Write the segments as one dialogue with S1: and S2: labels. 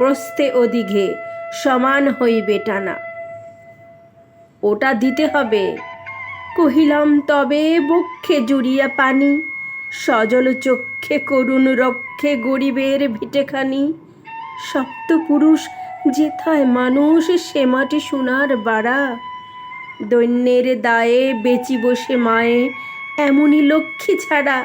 S1: প্রস্তে ওদিঘে সমান হইবে টানা। ওটা দিতে হবে। কহিলাম, তবে বক্ষে জুড়িয়া পানি, সজল চক্ষে করুণ রক্ষে গরিবের ভিটেখানি। সপ্তপুরুষ যেথায় মানুষ, সে মাটি সোনার বাড়া। দৈন্যের দায়ে বেচি বসে মায়ে, এমনই লক্ষ্মী ছাড়া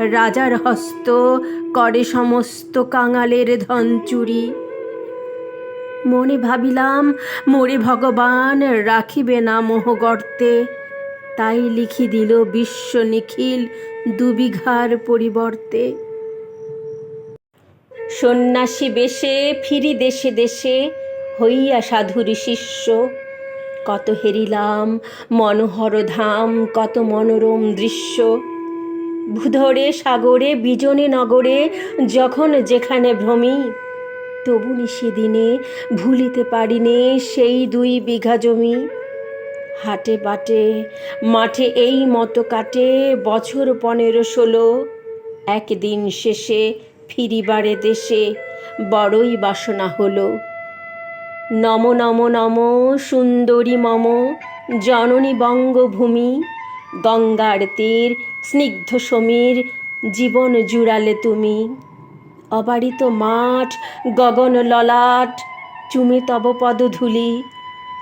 S1: রাজার হস্ত, করে সমস্ত কাঙালের ধন চুরি। মনে ভাবিলাম, মোরে ভগবান রাখিবে না মোহগর্তে তাই লিখি দিল বিশ্ব নিখিল দুবিঘার পরিবর্তে। সন্ন্যাসী বেশে ফিরি দেশে দেশে, হইয়া সাধুর শিষ্য। কত হেরিলাম, মনোহর ধাম, কত মনোরম দৃশ্য। ভূধরে, সাগরে, বিজনে নগরে, যখন যেখানে ভ্রমি, তবু সেদিনে ভুলিতে পারিনে সেই দুই বিঘা জমি। হাটে বাটে, মাঠে এই মতো কাটে, বছর পনেরো ষোলো, একদিন শেষে ফিরিবারে দেশে বড়ই বাসনা হলো। নম নম নম সুন্দরী মম, জননী বঙ্গভূমি গঙ্গার তীর স্নিগ্ধ সমীর, জীবন জুড়ালে তুমি। অবারিত মাঠ, গগন ললাট, চুমে তব পদধূলি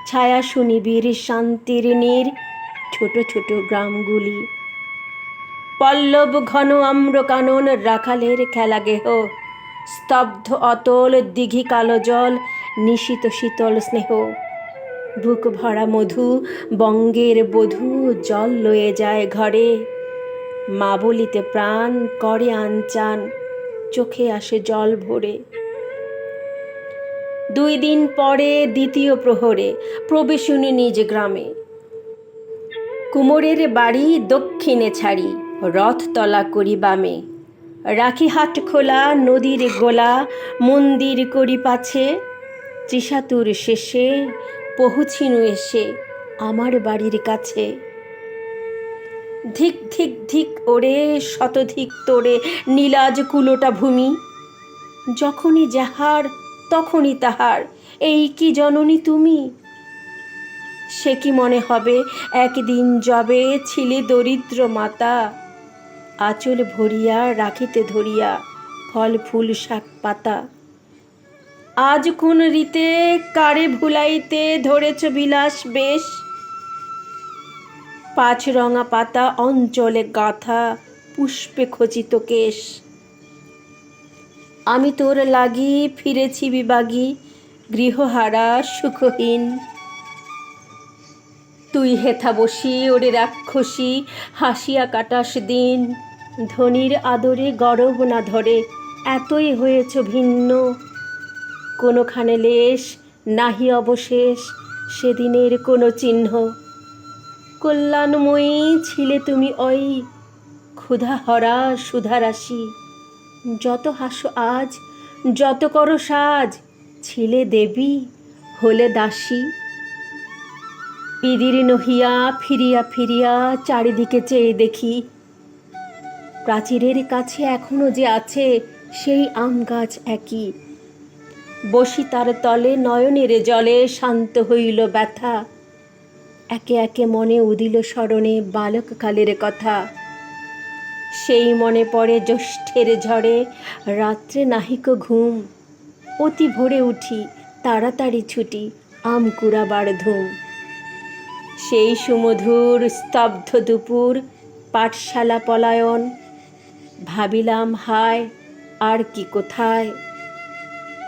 S1: ছায়া সুনিবির শান্তির নীর, ছোট ছোট গ্রামগুলি। পল্লব ঘন আম্র কানন রাখালের খেলা গেহ। স্তব্ধ অতল দিঘি কালো জল, নিশিত শীতল স্নেহ। বুক ভরা মধু, বঙ্গের বধূ, জল লয়ে যায় ঘরে। মা বলিতে প্রাণ করে আনচান, চোখে আসে জল ভরে। দুই দিন পরে দ্বিতীয় প্রহরে প্রবেশুনি নিজ গ্রামে। কুমোরের বাড়ি দক্ষিণে ছাড়ি রথতলা করি বামে। রাখি হাট খোলা, নদীর গোলা, মন্দির করি পাছে। ত্রিশাতুর শেষে পহুছিনু এসে আমার বাড়ির কাছে। ধিক ধিক ধিক ওরে, শতধিক তোরে, নীলাজ কুলোটা ভূমি। যখনই যাহার, তখনই তাহার। এই কি জননী তুমি? সে কি মনে হবে, একদিন যবে ছিলে দরিদ্র মাতা। আঁচল ভরিয়া, রাখিতে ধরিয়া, ফল ফুল শাক পাতা। আজ কোন রীতে কারে ভুলাইতে ধরেছ বিলাস বেশ? পাঁচ রঙা পাতা অঞ্চলে গাথা পুষ্পে খচিত কেশ। আমি তোর লাগি ফিরেছি বিবাগী, গৃহহারা সুখহীন। তুই হেথা বসি ওরে রাক্ষসী, হাসিয়া কাটাস দিন। ধনির আদরে গরব না ধরে, এতই হয়েছ ভিন্ন। কোনোখানে লেশ, নাহি অবশেষ, সেদিনের কোনো চিহ্ন। কল্যাণময়ী ছিলে তুমি ওই ক্ষুধা হরা সুধারাশি যত হাসো আজ, যত করো সাজ, ছিলে দেবী, হলে দাসী। পিদির নহিয়া ফিরিয়া ফিরিয়া চারিদিকে চেয়ে দেখি। প্রাচীরের কাছে এখনও যে আছে সেই আম গাছ একই। বসি তার তলে, নয়নের জলে শান্ত হইল ব্যথা। একে একে মনে উদিল স্মরণে বালককালের কথা। সেই মনে পড়ে জ্যৈষ্ঠের ঝড়ে, রাত্রে নাহিক ঘুম। অতি ভোরে উঠি, তাড়াতাড়ি ছুটি, আম কুড়াবার ধুম। সেই সুমধুর, স্তব্ধ দুপুর, পাঠশালা পলায়ন। ভাবিলাম, হায়, আর কি কোথায়?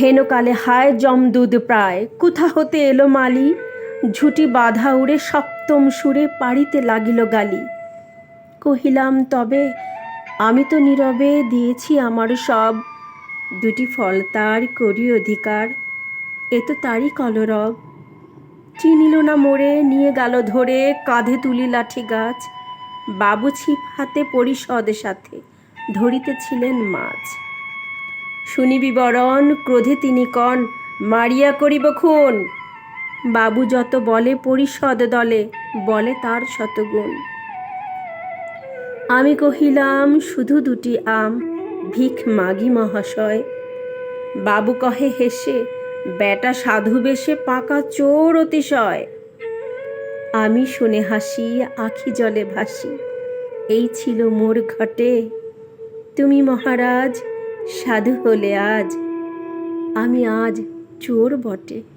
S1: হেনকালে হায় জমদুদ প্রায়, কোথা হতে এলো মালি? ঝুটি বাধা উড়ে সপ্তম সুরে পাড়িতে লাগিল গালি। কহিলাম, তবে আমি তো নীরবে দিয়েছি আমার সব। দুটি ফল তার করি অধিকার, এ তো তারই কলরব। চিনিল না মোড়ে, নিয়ে গেল ধরে কাঁধে তুলি লাঠি গাছ। বাবু ছিপ হাতে পরিষদের সাথে ধরিতেছিলেন মাছ। শুনি বিবরণ, ক্রোধে তিনি কন, মারিয়া করিব খুন। বাবু যত বলে পরিষদ দলে, বলে তার শতগুণ। আমি কহিলাম, শুধু দুটি আম ভিখ মাগি মহাশয় বাবু কহে, হেসে, বেটা সাধু বেশে পাকা চোর অতিশয় আমি শুনে হাসি, আখি জলে ভাসি। এই ছিল মোর ঘটে। তুমি মহারাজ সাধু হলে আজ আমি আজ চোর বটে।